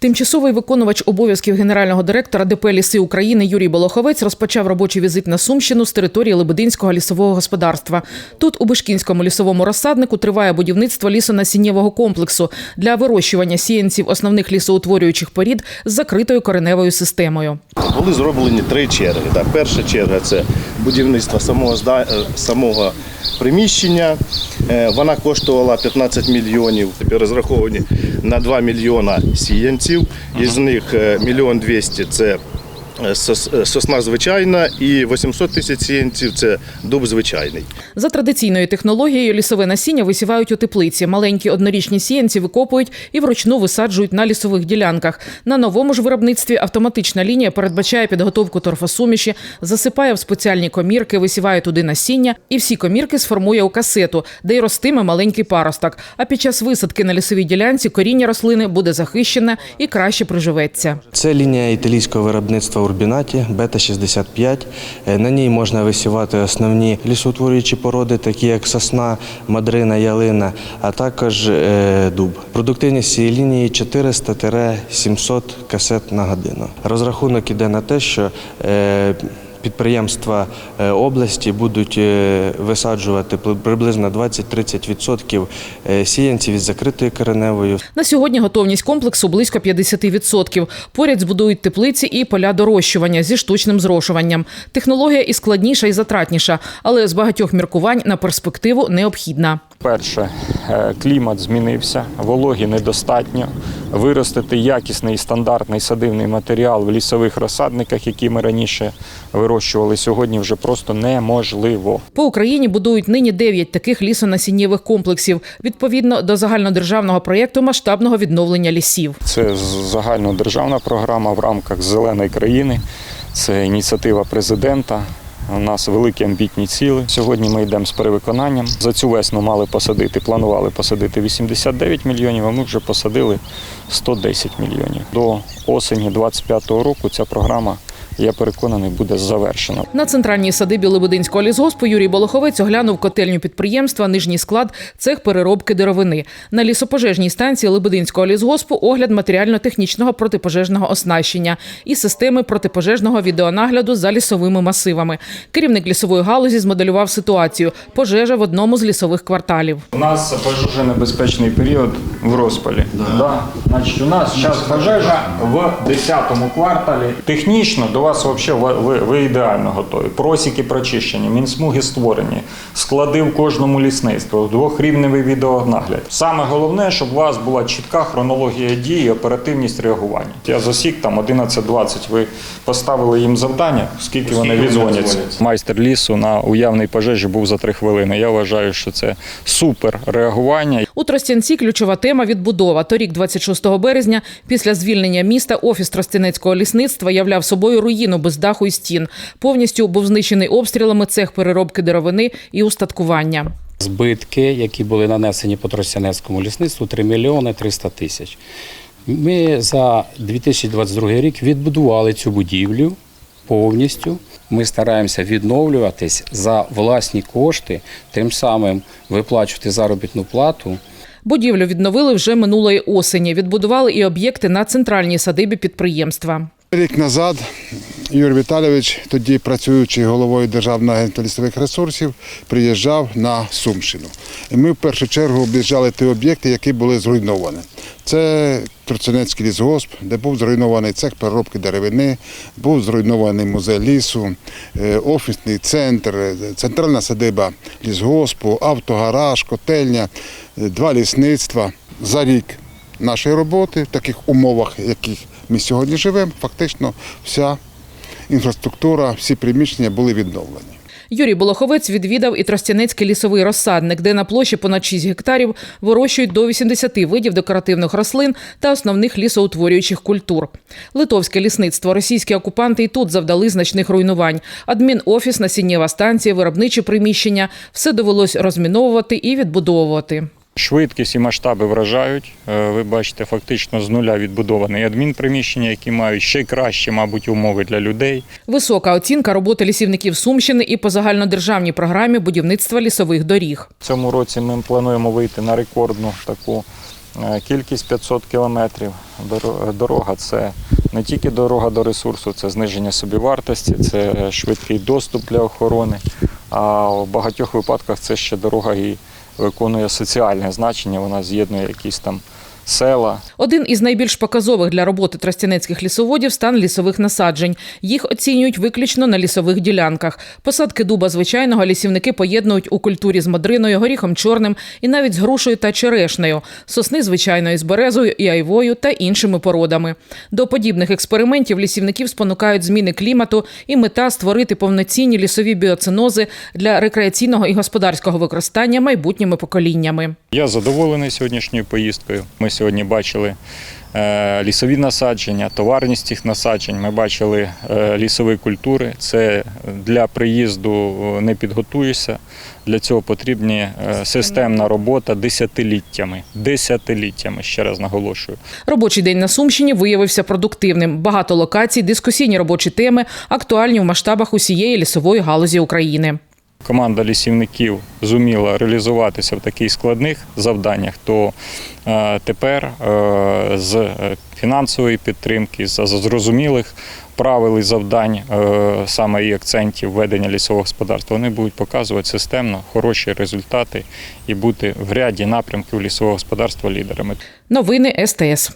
Тимчасовий виконувач обов'язків генерального директора ДП «Ліси України Юрій Болоховець розпочав робочий візит на Сумщину з території Лебединського лісового господарства. Тут у Бишкінському лісовому розсаднику триває будівництво лісонасіннєвого комплексу для вирощування сіянців основних лісоутворюючих порід з закритою кореневою системою. Були зроблені три черги. Перша черга це будівництво самого е, самого приміщення. Е, Вона коштувала 15 мільйонів. Тепер розраховані на 2 мільйона сіянців. Із них е, мільйон 200 – це сосна звичайна і 800 тисяч сіянців – це дуб звичайний. За традиційною технологією лісове насіння висівають у теплиці. Маленькі однорічні сіянці викопують і вручну висаджують на лісових ділянках. На новому ж виробництві автоматична лінія передбачає підготовку торфосуміші, засипає в спеціальні комірки, висіває туди насіння, і всі комірки сформує у касету, де й ростиме маленький паросток. А під час висадки на лісовій ділянці коріння рослини буде захищене і краще приживеться. Це лінія італійського виробництва Урбінаті Бета-65. Е, На ній можна висівати основні лісоутворюючі породи, такі як сосна, мадрина, ялина, а також е, дуб. Продуктивність цієї лінії 400-700 касет на годину. Розрахунок іде на те, що е, Підприємства е, області будуть е, висаджувати приблизно 20-30% е, сіянців із закритою кореневою, На сьогодні готовність комплексу близько 50%. Поряд збудують теплиці і поля дорощування зі штучним зрошуванням. Технологія і складніша, і затратніша, але з багатьох міркувань на перспективу необхідна. Перше, е, клімат змінився, вологі недостатньо. Виростити якісний і стандартний садивний матеріал в лісових розсадниках, які ми раніше вирощували, сьогодні вже просто неможливо. По Україні будують нині 9 таких лісонасіннєвих комплексів відповідно до загальнодержавного проєкту масштабного відновлення лісів. Це загальнодержавна програма в рамках зеленої країни. Це ініціатива президента. У нас великі амбітні ціли. Сьогодні ми йдемо з перевиконанням. За цю весну мали посадити, планували посадити 89 мільйонів, а ми вже посадили 110 мільйонів. До осені 25-го року ця програма, я переконаний, буде завершена. На центральній садибі Лебединського лісгоспу Юрій Болоховець оглянув котельню підприємства, нижній склад, цех переробки деревини. На лісопожежній станції Лебединського лісгоспу огляд матеріально-технічного протипожежного оснащення і системи протипожежного відеонагляду за лісовими масивами. Керівник лісової галузі змоделював ситуацію: пожежа в одному з лісових кварталів. У нас пожежонебезпечний період в розпалі. Да. Значить, у нас зараз пожежа в 10-му кварталі. Технічно до вас взагалі ви, ви, ідеально готові. Просіки прочищені, мінсмуги створені, склади в кожному лісництві, двохрівневий відеонагляд. Саме головне, щоб у вас була чітка хронологія дій і оперативність реагування. Я засік там 11-20, ви поставили їм завдання, скільки вони відзвоняться. Майстер лісу на уявній пожежі був за 3 хвилини. Я вважаю, що це супер реагування. У Тростянці ключова тема відбудова. Торік, 26 березня, після звільнення міста, офіс Тростянецького лісництва являв собою руїну без даху і стін. Повністю був знищений обстрілами цех переробки деревини і устаткування. Збитки, які були нанесені по Тростянецькому лісництву, 3 мільйони 300 тисяч. Ми за 2022 рік відбудували цю будівлю повністю. Ми стараємося відновлюватись за власні кошти, тим самим виплачувати заробітну плату Будівлю відновили вже минулої осені. Відбудували і об'єкти на центральній садибі підприємства. Рік назад Юрій Віталійович, тоді працюючи головою Державного агентства лісових ресурсів, приїжджав на Сумщину. І ми в першу чергу об'їжджали ті об'єкти, які були зруйновані. Це Троцянецький лісгосп, де був зруйнований цех переробки деревини, був зруйнований музей лісу, е, офісний центр, е, центральна садиба лісгоспу, автогараж, котельня, е, два лісництва. За рік нашої роботи в таких умовах, яких ми сьогодні живемо, фактично вся інфраструктура, всі приміщення були відновлені. Юрій Болоховець відвідав і Тростянецький лісовий розсадник, де на площі понад 6 гектарів вирощують до 80 видів декоративних рослин та основних лісоутворюючих культур. Литовське лісництво, російські окупанти і тут завдали значних руйнувань. Адмінофіс, насіннєва станція, виробничі приміщення – все довелось розміновувати і відбудовувати. Швидкість і масштаби вражають. Е, Ви бачите, фактично з нуля відбудовані адмінприміщення, які мають ще кращі, мабуть, умови для людей. Висока оцінка роботи лісівників Сумщини і по загальнодержавній програмі будівництва лісових доріг. В цьому році ми плануємо вийти на рекордну таку Е, Кількість 500 кілометрів. Доро- Дорога це не тільки дорога до ресурсу, це зниження собівартості, це швидкий доступ для охорони. А в багатьох випадках це ще дорога і виконує соціальне значення. Вона з'єднує якісь там села, Один із найбільш показових для роботи тростянецьких лісоводів стан лісових насаджень. Їх оцінюють виключно на лісових ділянках. Посадки дуба звичайного лісівники поєднують у культурі з мадриною, горіхом чорним і навіть з грушею та черешнею, сосни звичайної з березою і айвою та іншими породами. До подібних експериментів лісівників спонукають зміни клімату і мета створити повноцінні лісові біоцинози для рекреаційного і господарського використання майбутніми поколіннями. Я задоволений сьогоднішньою поїздкою. Ми сьогодні бачили е, лісові насадження, товарність цих насаджень. Ми бачили е, лісові культури. Це для приїзду не підготуєшся. Для цього потрібна е, системна робота десятиліттями. Десятиліттями, ще раз наголошую. Робочий день на Сумщині виявився продуктивним. Багато локацій, дискусійні робочі теми, актуальні в масштабах усієї лісової галузі України. Команда лісівників зуміла реалізуватися в таких складних завданнях, то е, тепер е, з е, фінансової підтримки, з зрозумілих правил і завдань, саме і акцентів ведення лісового господарства, вони будуть показувати системно хороші результати і бути в ряді напрямків лісового господарства лідерами. Новини СТС.